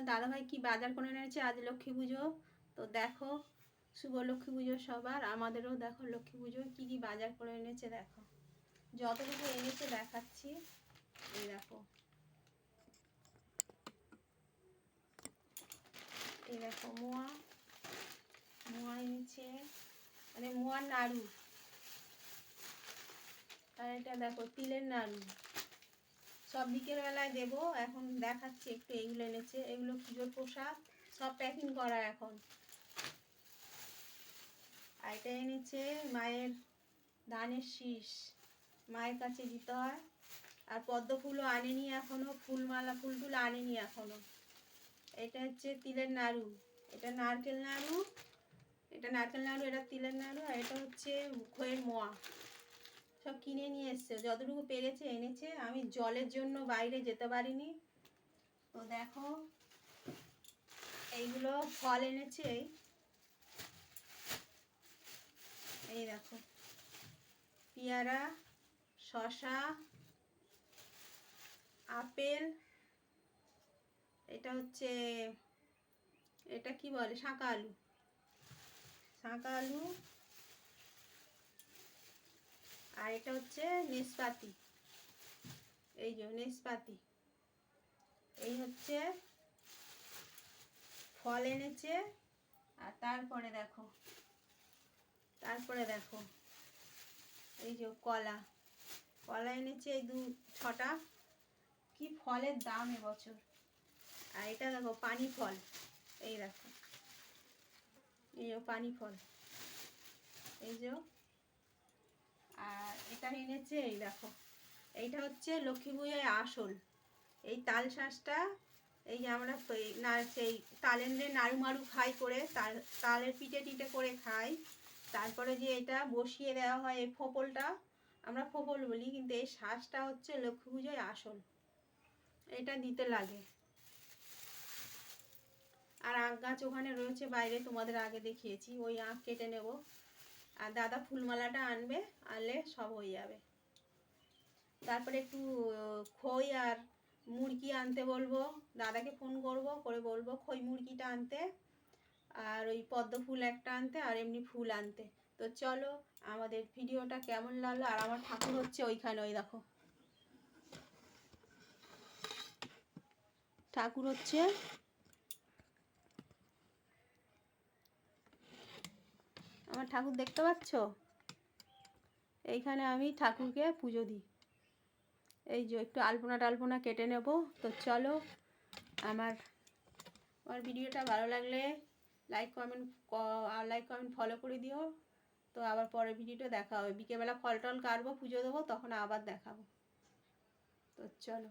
তোমাদের দাদাভাই কি বাজার করে এনেছে? আজ লক্ষ্মী পুজো। তো দেখো, শুভ লক্ষ্মী পুজো সবার। আমাদেরও দেখো লক্ষ্মী পুজো। কি কি বাজার করে এনেছে দেখো। যতটুকু এনেছে দেখাচ্ছি। এই দেখো। এই দেখো, মোয়া। মোয়া এনেছে। মানে মোয়ার নাড়ু। আর এটা দেখো, তিলের নাড়ু। সব বিকেল বেলায় দেবো। এখন দেখাচ্ছি একটু এগুলো এনেছে। এগুলো পুজোর পোশাক সব প্যাকিং করা এখন। আর এটা এনেছে মায়ের ধানের শীষ। মায়ের কাছে দিতে হয়। আর পদ্ম ফুলও আনেনি এখনও। ফুলমালা ফুল টুল আনেনি এখনও। এটা হচ্ছে তিলের নাড়ু। এটা নারকেল নাড়ু। এটা নারকেল নাড়ু, এটা তিলের নাড়ু। আর এটা হচ্ছে খয়ের মোয়া। সব কিনে নিয়ে এসছে। যতটুকু পেরেছে, এনেছে। আমি জলের জন্য বাইরে যেতে পারিনি। তো দেখো, এইগুলো ফল এনেছে। এই দেখো, পেয়ারা শশা আপেল, এটা হচ্ছে, এটা কি বলে? শাঁকা আলু শাঁকা আলু আর এটা হচ্ছে নেসপাতি। এই যে নেসপাতি। এই হচ্ছে ফল এনেছে, আর তারপরে দেখো তারপরে দেখো, এই যে কলা। কলা এনেছে এই দু, ছটা। কি ফলের দাম এবছর? আর এটা দেখো পানি ফল এই দেখো, এই যে পানি ফল এই যে আর এটা এনেছে এই দেখো। এইটা হচ্ছে লক্ষ্মী পুজোয় আসল। এই তাল শাঁসটা, এই যে আমরা না, সেই তালের যে নাড়ু মাড়ু খাই করে, তাল, তালের পিঠে টিটে করে খাই। তারপরে যে এটা বসিয়ে দেওয়া হয় এই ফোপলটা, আমরা ফোপল বলি, কিন্তু এই শ্বাসটা হচ্ছে লক্ষ্মী পুজোয় আসল। এটা দিতে লাগে। আর আখ গাছ ওখানে রয়েছে, বাইরে তোমাদের আগে দেখিয়েছি, ওই আখ কেটে নেব। আর দাদা ফুলমালাটা আনবে, আনলে সব হয়ে যাবে। তারপরে একটু, খই আর মুরগি আনতে বলব। দাদাকে ফোন করব, করে বলব খই মুরগিটা আনতে, আর ওই পদ্ম ফুল একটা আনতে, আর এমনি ফুল আনতে। তো চলো, আমাদের ভিডিওটা কেমন লাগল? আর আমার ঠাকুর হচ্ছে ওইখানে, ওই দেখো। ঠাকুর হচ্ছে আমার ঠাকুর দেখতে পাচ্ছ? এইখানে আমি ঠাকুরকে পুজো দিই। এই যে একটু আলপনা টালপনা কেটে নেব। তো চলো, আমার আমার ভিডিওটা ভালো লাগলে like comment like comment follow করে দিও। তো আবার পরের ভিডিওটা দেখা হবে। বিকেলবেলা ফল টল কাটবো, পুজো দেবো, তখন আবার দেখাবো। তো চলো।